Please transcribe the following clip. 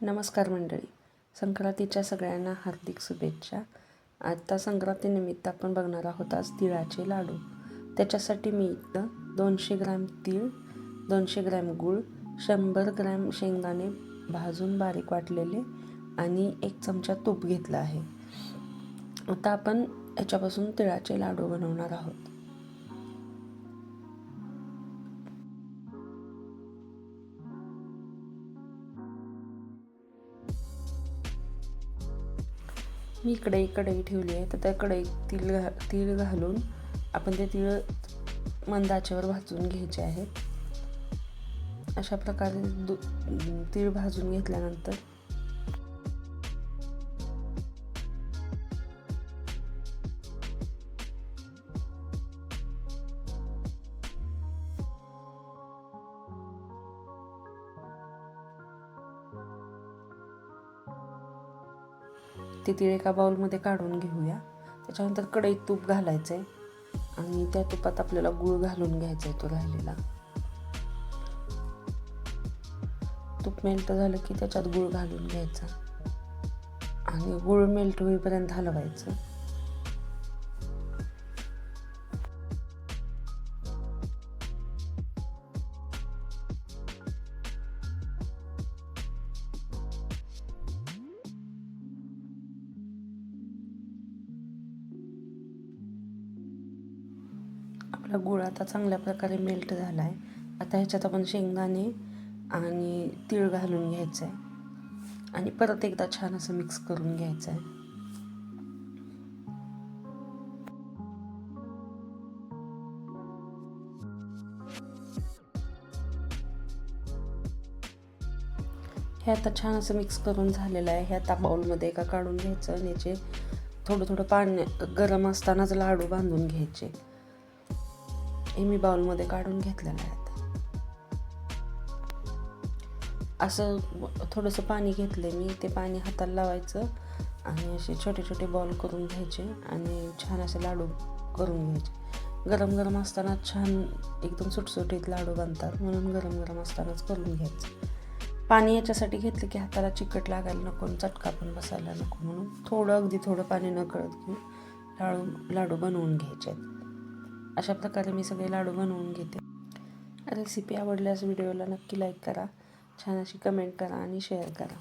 नमस्कार मंडळी. संक्रांतीच्या सगळ्यांना हार्दिक शुभेच्छा. आत्ता संक्रांतीनिमित्त आपण बघणार आहोत आज तिळाचे लाडू. त्याच्यासाठी मी इथं दोनशे ग्रॅम तीळ दोनशे ग्रॅम गूळ शंभर ग्रॅम शेंगदाणे भाजून बारीक वाटलेले आणि एक चमचा तूप घेतलं आहे. आता आपण याच्यापासून तिळाचे लाडू बनवणार आहोत. मी इकडे एक कढई ठेवली आहे तर त्या कढईत तीळ घा तीळ घालून आपण ते तीळ मंद आचेवर भाजून घ्यायचे आहेत. अशा प्रकारे दु तीळ भाजून घेतल्यानंतर ते तीळ एका बाउलमध्ये काढून घेऊया. त्याच्यानंतर कढईत तूप घालायचं आहे आणि त्या तुपात आपल्याला गूळ घालून घ्यायचा आहे तो राहिलेला. तूप मेल्ट झालं की त्याच्यात गूळ घालून घ्यायचा. आणि गूळ मेल्ट होईपर्यंत हलवायचं. आपला गुळ आता चांगल्या प्रकारे मेल्ट झाला आहे आता ह्याच्यात आपण शेंगदाणे आणि तीळ घालून घ्यायचं आहे आणि परत एकदा छान असं मिक्स करून घ्यायचं आहे हे आता छान असं मिक्स करून झालेलं आहे. हे आता बाउलमध्ये एका काढून घ्यायचं आणि याचे थोडं थोडं पाणी गरम असतानाच लाडू बांधून घ्यायचे. हे मी बाउलमध्ये काढून घेतलेलं आहे असं थोडंसं पाणी घेतलं मी ते पाणी हाताला लावायचं आणि असे छोटे छोटे बॉल करून घ्यायचे आणि छान असे लाडू करून घ्यायचे. गरम गरम असताना छान एकदम सुटसुटीत लाडू बांधतात म्हणून गरम गरम असतानाच करून घ्यायचं. पाणी याच्यासाठी घेतलं की हाताला चिकट लागायला नको चटका पण बसायला नको म्हणून थोडं अगदी थोडं पाणी न कळत घेऊन लाडू लाडू बनवून घ्यायचे आहेत. अशा प्रकारे मी सगळे लाडू बनवून घेते. रेसिपी आवडल्यास व्हिडिओला नक्की लाईक करा छान अशी कमेंट करा आणि शेअर करा.